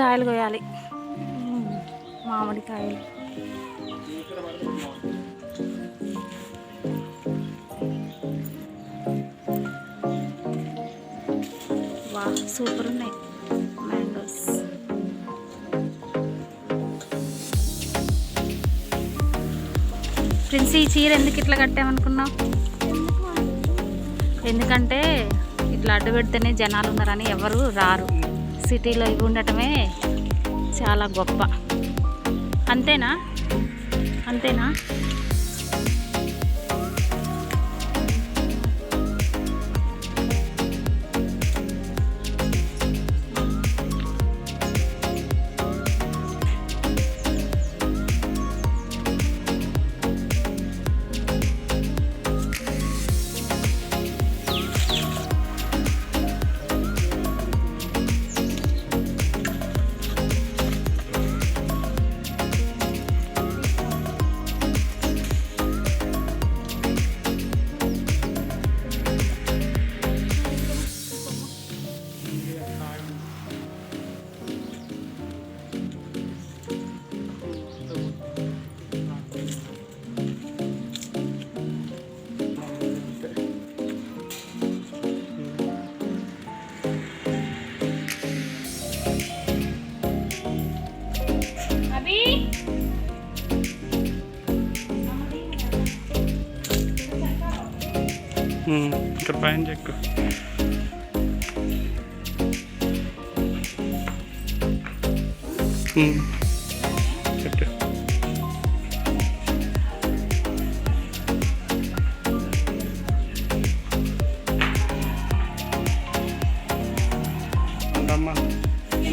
కాయలు కోయాలి మామిడికాయలు. వా సూపర్ ఉన్నాయి. మ్యాంగోస్ ఫ్రెండ్స్ ఈ చీర ఎందుకు ఇట్లా కట్టామనుకున్నావు? ఎందుకంటే ఇట్లా అడ్డు పెడితేనే జనాలు ఉన్నారని ఎవరు రారు. సిటీలో ఇవి ఉండటమే చాలా గొప్ప. అంతేనా? అంతేనా? ఇక్కడ పైన చెక్కు ఉమ్,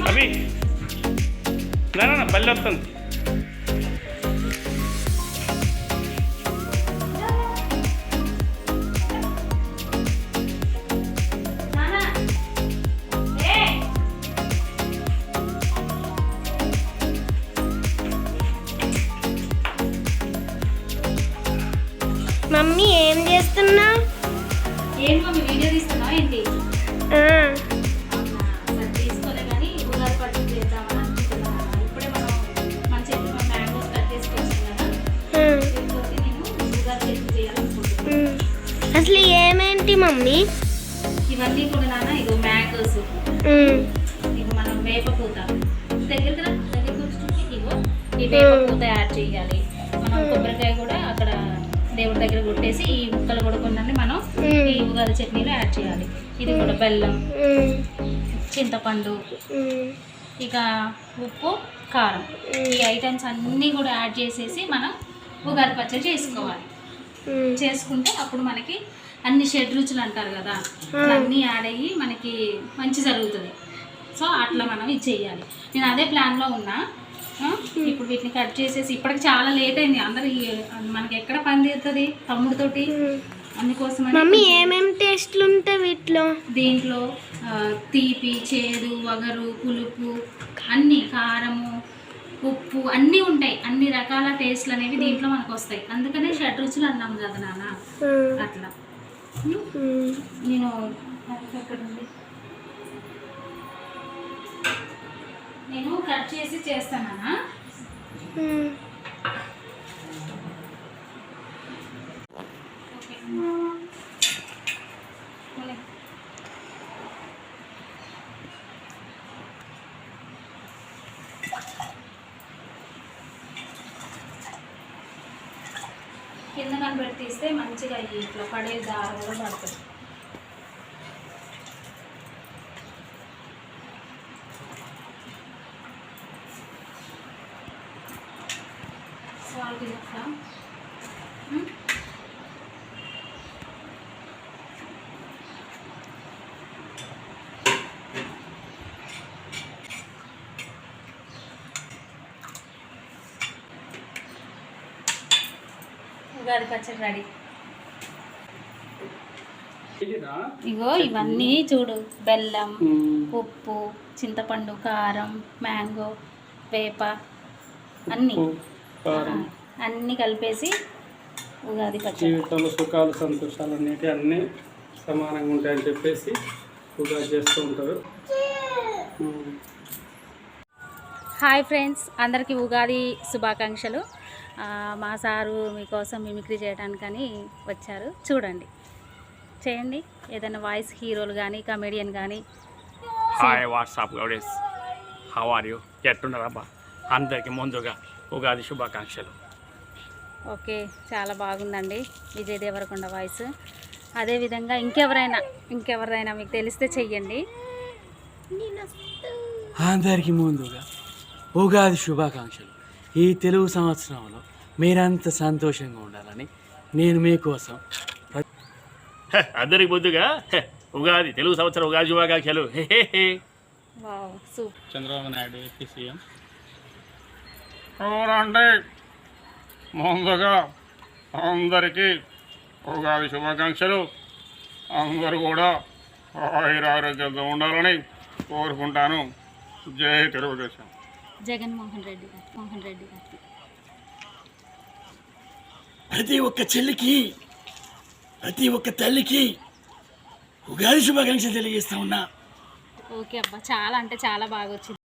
అవి నా బల్లి వస్తుంది. కట్ చేసుకొచ్చాం కదా. దీంతో నేను ఉగాది చట్నీ చేయాలనుకుంటున్నాను అసలు ఏమేంటి మమ్మీ? ఇవన్నీ కూడా నాన్న ఇగో మ్యాంగోస్. ఇగో మనం వేప పూత. దగ్గరికి రా దగ్గరికి వచ్చి చూపి. ఇగో. ఈ వేప పూత యాడ్ దగ్గర కొట్టేసి ఈ ముక్కలు కూడా కొన్ని మనం ఈ ఉగాది చట్నీలో యాడ్ చేయాలి. ఇది కూడా బెల్లం చింతపండు ఇక ఉప్పు కారం. ఈ ఐటమ్స్ అన్నీ కూడా యాడ్ చేసేసి మనం ఉగాది పచ్చడి చేసుకోవాలి. చేసుకుంటే అప్పుడు మనకి అన్ని షెడ్ రుచులు అంటారు కదా అన్నీ యాడ్ అయ్యి మనకి మంచి జరుగుతుంది. సో అట్లా మనం ఇది చెయ్యాలి నేను అదే ప్లాన్లో ఉన్నా ఇప్పుడు వీటిని కట్ చేసేసి ఇప్పటికి చాలా లేట్ అయింది. అందరు మనకి ఎక్కడ పని తీరుతుంది తమ్ముడితోటి అందుకోసం మమ్మీ ఏమేమి టేస్ట్లు ఉంటాయి వీటిలో? దీంట్లో తీపి చేదు వగరు పులుపు అన్ని కారము ఉప్పు అన్నీ ఉంటాయి. అన్ని రకాల టేస్ట్లు అనేవి దీంట్లో మనకు వస్తాయి. అందుకనే షడ్ రుచులు అన్నాం కదా నాన్న. అట్లా. నేను ఎక్కడ ఉంది? నేను కట్ చేసి చేస్తానా కింద కనబెట్టి తీస్తే మంచిగా ఇట్లా పడే దారం కూడా పడుతుంది సాల్ట్. ఉగాది పచ్చడి రెడీ. ఇగో ఇవన్నీ చూడు. బెల్లం ఉప్పు చింతపండు కారం మ్యాంగో వేప అన్నీ. కారం అన్నీ కలిపేసి ఉగాది పచ్చడి. జీవితంలో సుఖాలు సంతోషాలు అనేవి అన్నీ సమానంగా ఉంటాయని చెప్పేసి ఉగాది చేస్తూ ఉంటారు. హాయ్ ఫ్రెండ్స్ అందరికీ ఉగాది శుభాకాంక్షలు. మా సారు మీకోసం మిమిక్రీ చేయడానికని వచ్చారు. చూడండి. చేయండి. ఏదైనా వాయిస్ హీరోలు కానీ కమెడియన్ కానీ హాయ్ వాట్సాప్ గౌడేస్ హౌ ఆర్ యూ ఎట్టున్నారబ్బా అందరికీ ముందుగా ఉగాది శుభాకాంక్షలు. ఓకే చాలా బాగుందండి. విజయ్ దేవరకొండ వాయిస్. అదేవిధంగా ఇంకెవరైనా ఇంకెవరైనా మీకు తెలిస్తే చెయ్యండి. అందరికీ ముందుగా ఉగాది శుభాకాంక్షలు. ఈ తెలుగు సంవత్సరంలో మీరంత సంతోషంగా ఉండాలని నేను మీకోసం హె, అందరికి ముందుగా ఉగాది తెలుగు సంవత్సరం ఉగాది శుభాకాంక్షలు. Chandrababu Naidu AP CM. చూడండి. ముందుగా అందరికీ ఉగాది శుభాకాంక్షలు. అందరూ కూడా ఆయురారోగ్యంతో ఉండాలని కోరుకుంటాను. జై తెలుగుదేశం. జగన్మోహన్ రెడ్డి గారు మోహన్ రెడ్డి గారికి ప్రతి ఒక్క చెల్లికి ప్రతి ఒక్క తల్లికి ఉగాది శుభాకాంక్షలు తెలియజేస్తా ఉన్నా. ఓకే అబ్బా చాలా అంటే చాలా బాగా వచ్చింది.